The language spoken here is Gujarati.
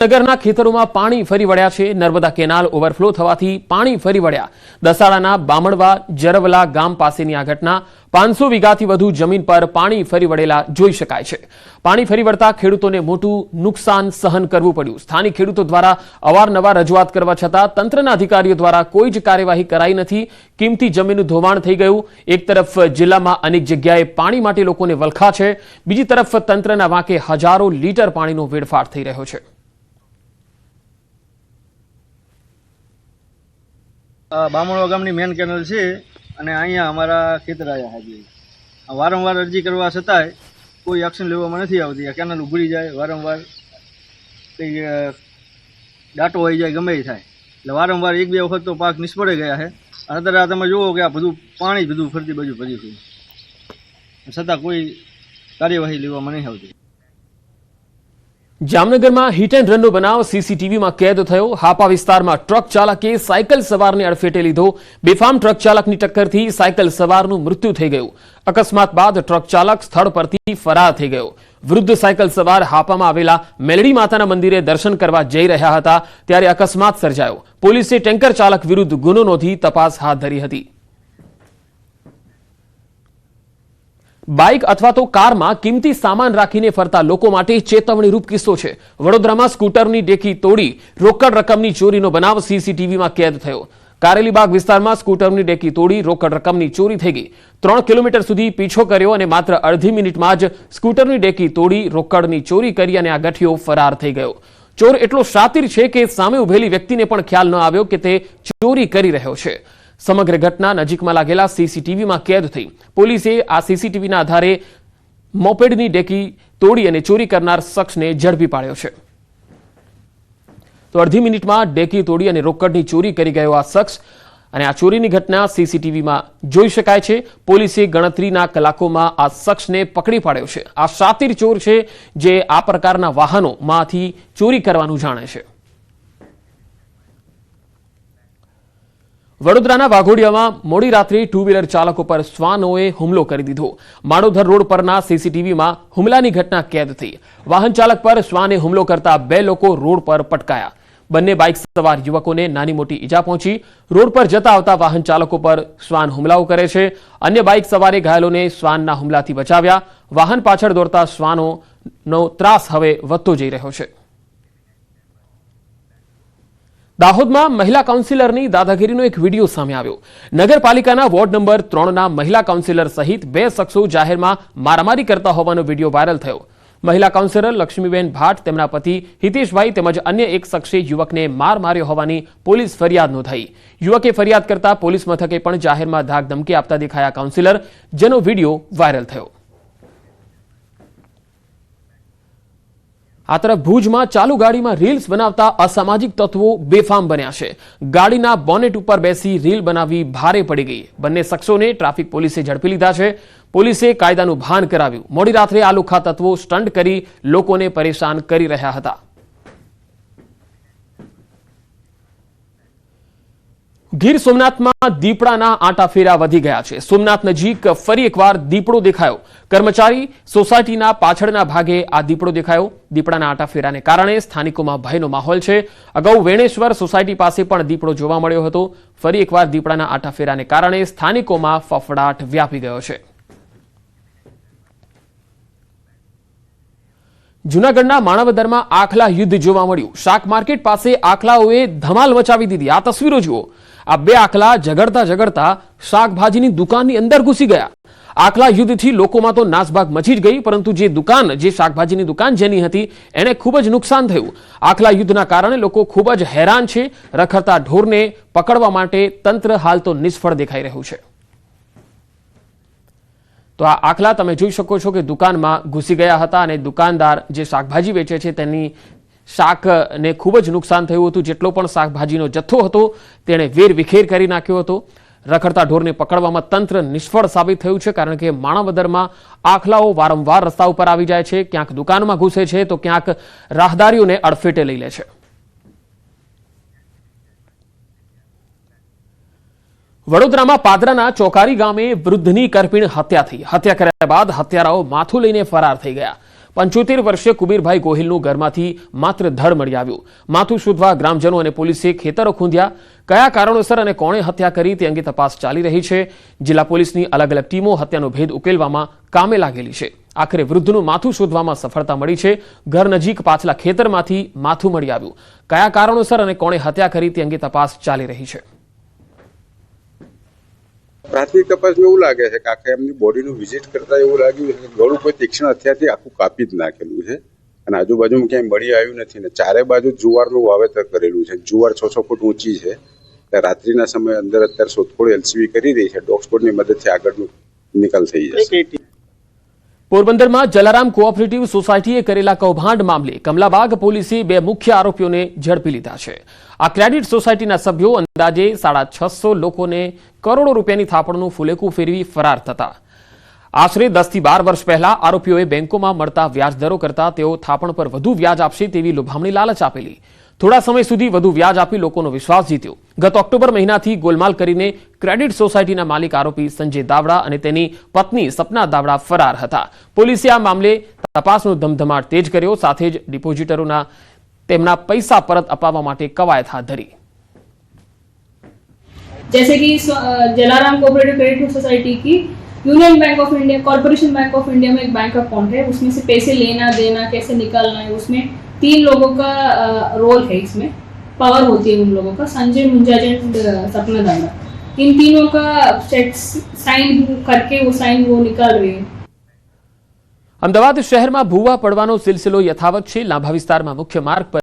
નગરના ખેતરોમાં પાણી ફરી વળ્યા છે. નર્મદા કેનાલ ઓવરફ્લો થવાથી પાણી ફરી વળ્યા. દસાડાના બામણવા જરવલા ગામ પાસેની આ ઘટના પાંચસો વીઘાથી વધુ જમીન પર પાણી ફરી વળેલા જોઈ શકાય છે. પાણી ફરી વળતા ખેડૂતોને મોટું નુકસાન સહન કરવું પડ્યું. સ્થાનિક ખેડૂતો દ્વારા અવારનવાર રજૂઆત કરવા છતાં તંત્રના અધિકારીઓ દ્વારા કોઈ જ કાર્યવાહી કરાઈ નથી. કિંમતી જમીનનું ધોવાણ થઈ ગયું. એક તરફ જિલ્લામાં અનેક જગ્યાએ પાણી માટે લોકોને વલખા છે. બીજી તરફ તંત્રના વાંકે હજારો લીટર પાણીનો વેડફાટ થઈ રહ્યો છે આ બામણવા ગામની મેન કેનલ છે અને અહીંયા અમારા ખેતર આવ્યા હાજી વારંવાર અરજી કરવા છતાંય કોઈ એક્શન લેવામાં નથી આવતી. આ કેનલ ઉભરી જાય, વારંવાર કંઈ દાટો હોઈ જાય, ગમે થાય. એટલે વારંવાર એક બે વખત તો પાક નિષ્ફળ ગયા છે. અત્યારે આ તમે જુઓ કે આ બધું પાણી બધું ફરતી બાજુ ભર્યું છે. છતાં કોઈ કાર્યવાહી લેવામાં નહીં આવતી. જામનગરમાં હિટ એન્ડ રનનો બનાવ સીસીટીવીમાં કેદ થયો. હાપા વિસ્તારમાં ટ્રક ચાલકે સાયકલ સવારને અડફેટે લીધો. બેફામ ટ્રક ચાલકની ટક્કરથી સાયકલ સવારનું મૃત્યુ થઈ ગયું. અકસ્માત બાદ ટ્રક ચાલક સ્થળ પરથી ફરાર થઈ ગયો. વૃદ્ધ સાયકલ સવાર હાપામાં આવેલા મેલડી માતાના મંદિરે દર્શન કરવા જઈ રહ્યા હતા, ત્યારે અકસ્માત સર્જાયો. પોલીસે ટેન્કર ચાલક વિરુદ્ધ ગુનો નોંધી તપાસ હાથ ધરી હતી. બાઇક અથવા તો કારમાં કિંમતી સામાન રાખીને ફરતા લોકો માટે ચેતવણીરૂપ કિસ્સો છે. વડોદરામાં સ્કૂટરની ડેકી તોડી રોકડ રકમની ચોરીનો બનાવ સીસીટીવીમાં કેદ થયો. કારેલીબાગ વિસ્તારમાં સ્કૂટરની ડેકી તોડી રોકડ રકમની ચોરી થઈ ગઈ. ત્રણ કિલોમીટર સુધી પીછો કર્યો અને માત્ર અડધી મિનિટમાં જ સ્કૂટરની ડેકી તોડી રોકડની ચોરી કરી અને આ ગઠિયો ફરાર થઈ ગયો. ચોર એટલો શાતિર છે કે સામે ઉભેલી વ્યક્તિને પણ ખ્યાલ ન આવ્યો કે તે ચોરી કરી રહ્યો છે. સમગ્ર ઘટના નજીકમાં લાગેલા સીસીટીવીમાં કેદ થઈ. પોલીસે આ સીસીટીવીના આધારે મોપેડની ડેકી તોડી અને ચોરી કરનાર શખ્સને ઝડપી પાડ્યો છે. તો અડધી મિનિટમાં ડેકી તોડી અને રોકડની ચોરી કરી ગયો આ શખ્સ અને આ ચોરીની ઘટના સીસીટીવીમાં જોઈ શકાય છે. પોલીસે ગણતરીના કલાકોમાં આ શખ્સને પકડી પાડ્યો છે. આ શાતિર ચોર છે જે આ પ્રકારના વાહનોમાંથી ચોરી કરવાનું જાણે છે. વડોદરાના વાઘોડિયામાં મોડી રાત્રે ટુ વ્હીલર ચાલકો પર શ્વાનોએ હુમલો કરી દીધો. માણોધર રોડ પરના સીસીટીવીમાં હુમલાની ઘટના કેદ થઈ. વાહન ચાલક પર શ્વાને હુમલો કરતા બે લોકો રોડ પર પટકાયા. બંને બાઇક સવાર યુવકોને નાની મોટી ઈજા પહોંચી. રોડ પર જતા આવતા વાહન ચાલકો પર શ્વાન હુમલાઓ કરે છે. અન્ય બાઇક સવારે ઘાયલોને શ્વાનના હુમલાથી બચાવ્યા. વાહન પાછળ દોડતા શ્વાનોનો ત્રાસ હવે વધતો જઈ રહ્યો છે. દાહોદમાં મહિલા કાઉન્સિલરની દાદાગીરીનો એક વીડિયો સામે આવ્યો. નગરપાલિકાના વોર્ડ નંબર ત્રણના મહિલા કાઉન્સિલર સહિત બે શખ્સો જાહેરમાં મારામારી કરતા હોવાનો વીડિયો વાયરલ થયો. મહિલા કાઉન્સિલર લક્ષ્મીબેન ભાટ, તેમના પતિ હિતેશભાઈ તેમજ અન્ય એક શખ્સે યુવકને માર માર્યો હોવાની પોલીસ ફરિયાદ નોંધાઈ. યુવકે ફરિયાદ કરતા પોલીસ મથકે પણ જાહેરમાં ધાક ધમકી આપતા દેખાયા કાઉન્સિલર, જેનો વીડિયો વાયરલ થયો. આ તરફ ભુજમાં ચાલુ ગાડીમાં રીલ્સ બનાવતા અસામાજિક તત્વો બેફામ બન્યા છે. ગાડીના બોનેટ ઉપર બેસી રીલ બનાવી ભારે પડી ગઈ. બંને શખ્સોને ટ્રાફિક પોલીસે ઝડપી લીધા છે. પોલીસે કાયદાનું ભાન કરાવ્યું. મોડી રાત્રે આ લુખા તત્વો સ્ટન્ટ કરી લોકોને પરેશાન કરી રહ્યા હતા. ગીર સોમનાથમાં દીપડાના આંટાફેરા વધી ગયા છે. સોમનાથ નજીક ફરી એકવાર દીપડો દેખાયો. કર્મચારી સોસાયટીના પાછળના ભાગે આ દીપડો દેખાયો. દીપડાના આંટાફેરાને કારણે સ્થાનિકોમાં ભયનો માહોલ છે. અગાઉ વેણેશ્વર સોસાયટી પાસે પણ દીપડો જોવા મળ્યો હતો. ફરી એકવાર દીપડાના આંટાફેરાને કારણે સ્થાનિકોમાં ફફડાટ વ્યાપી ગયો છે. જૂનાગઢના માણાવદરમાં આખલા યુદ્ધ જોવા મળ્યું. શાક માર્કેટ પાસે આખલાઓએ ધમાલ મચાવી દીધી. આ તસવીરો જુઓ. આ બે આખલા ઝઘડતા ઝઘડતા શાકભાજીની દુકાનની અંદર ઘૂસી ગયા. આખલા યુદ્ધથી લોકોમાં તો નાસભાગ મચી જ ગઈ, પરંતુ જે દુકાન, જે શાકભાજીની દુકાન જેની હતી, એને ખૂબ જ નુકસાન થયું. આખલા યુદ્ધના કારણે લોકો ખૂબ જ હેરાન છે, રખડતા ઢોરને પકડવા માટે તંત્ર હાલ તો નિષ્ફળ દેખાઈ રહ્યું છે. તો આ આખલા તમે જોઈ શકો છો કે દુકાનમાં ઘૂસી ગયા હતા અને દુકાનદાર જે શાકભાજી વેચે છે તેની શાકને ખૂબ જ નુકસાન થયું હતું. જેટલો પણ શાકભાજીનો જથ્થો હતો, તેણે વેર વિખેર કરી નાખ્યો હતો. રખડતા ઢોરને પકડવામાં તંત્ર નિષ્ફળ સાબિત થયું છે, કારણ કે માણાવદરમાં આખલાઓ વારંવાર રસ્તા ઉપર આવી જાય છે. ક્યાંક દુકાનમાં ઘૂસે છે, તો ક્યાંક રાહદારીઓને અડફેટે લઈ લે છે. વડોદરામાં પાદરાના ચોકારી ગામે વૃદ્ધની કરપીણ હત્યા થઈ. હત્યા કર્યા બાદ હત્યારાઓ માથું લઈને ફરાર થઈ ગયા. પંચોતેર વર્ષીય કુબીરભાઈ ગોહિલનું ઘરમાંથી માત્ર ધડ મળી આવ્યું. માથું શોધવા ગ્રામજનો અને પોલીસે ખેતરો ખૂંદ્યા. કયા કારણોસર અને કોણે હત્યા કરી તે અંગે તપાસ ચાલી રહી છે. જિલ્લા પોલીસની અલગ અલગ ટીમો હત્યાનો ભેદ ઉકેલવામાં કામે લાગેલી છે. આખરે વૃદ્ધનું માથું શોધવામાં સફળતા મળી છે. ઘર નજીક પાછલા ખેતરમાંથી માથું મળી આવ્યું. કયા કારણોસર અને કોણે હત્યા કરી તે અંગે તપાસ ચાલી રહી છે. પ્રાથમિક તપાસમાં એવું લાગે છે કે આખા એમની બોડીનું વિઝિટ કરતા એવું લાગ્યું છે કે ગળું કોઈ તીક્ષ્ણ હથિયારથી આખું કાપી જ નાખેલું છે. અને આજુબાજુમાં ક્યાંય મળી આવ્યું નથી ને ચારે બાજુ જુવારનું વાવેતર કરેલું છે. જુવાર છ છ ફૂટ ઊંચી છે. એટલે રાત્રિના સમયે અંદર અત્યારે શોધખોળ એલસીબી કરી રહી છે. ડોગ સ્કોડની મદદથી આગળનું નિકાલ થઈ જશે. પોરબંદરમાં જલારામ કોઓપરેટિવ સોસાયટીએ કરેલા કૌભાંડ મામલે કમલાબાગ પોલીસે બે મુખ્ય આરોપીઓને ઝડપી લીધા છે. આ ક્રેડિટ સોસાયટીના સભ્યો અંદાજે સાડા છસો લોકોને કરોડો રૂપિયાની થાપણનું ફુલેકું ફેરવી ફરાર થતા. આશરે દસથી બાર વર્ષ પહેલા આરોપીઓએ બેંકોમાં મળતા વ્યાજ દરો કરતા તેઓ થાપણ પર વધુ વ્યાજ આપશે તેવી લુભામણી લાલચ આપેલી. થોડા સમય સુધી વધુ વ્યાજ આપી લોકોનો વિશ્વાસ જીત્યો ગત ઓક્ટોબર મહિનાથી ગોલમાલ કરીને ક્રેડિટ સોસાયટીના માલિક આરોપી સંજય દાવડા અને તેની પત્ની સપના દાવડા ફરાર હતા પોલીસે આ મામલે તપાસનો ધમધમાટ તેજ કર્યો સાથે જ ડિપોઝિટરોના તેમના પૈસા પરત અપાવવા માટે કવાયત હાથ ધરી जैसे कि स्व- अ, जलाराम कोऑपरेटिव क्रेडिट सोसाइटी की union bank of India corporation bank of India में एक बैंक अकाउंट है उसमें से पैसे लेना देना कैसे निकालना है उसमें तीन लोगों का रोल है इसमें पावर होती है उन लोगों का संजय मुंजाजन अ, सपना दादा इन तीनों का चेक साइन करके वो साइन वो निकाल रहे हैं અમદાવાદ શહેરમાં ભૂવા પડવાનો સિલસિલો યથાવત છે લાંભા વિસ્તારમાં મુખ્ય માર્ગ પર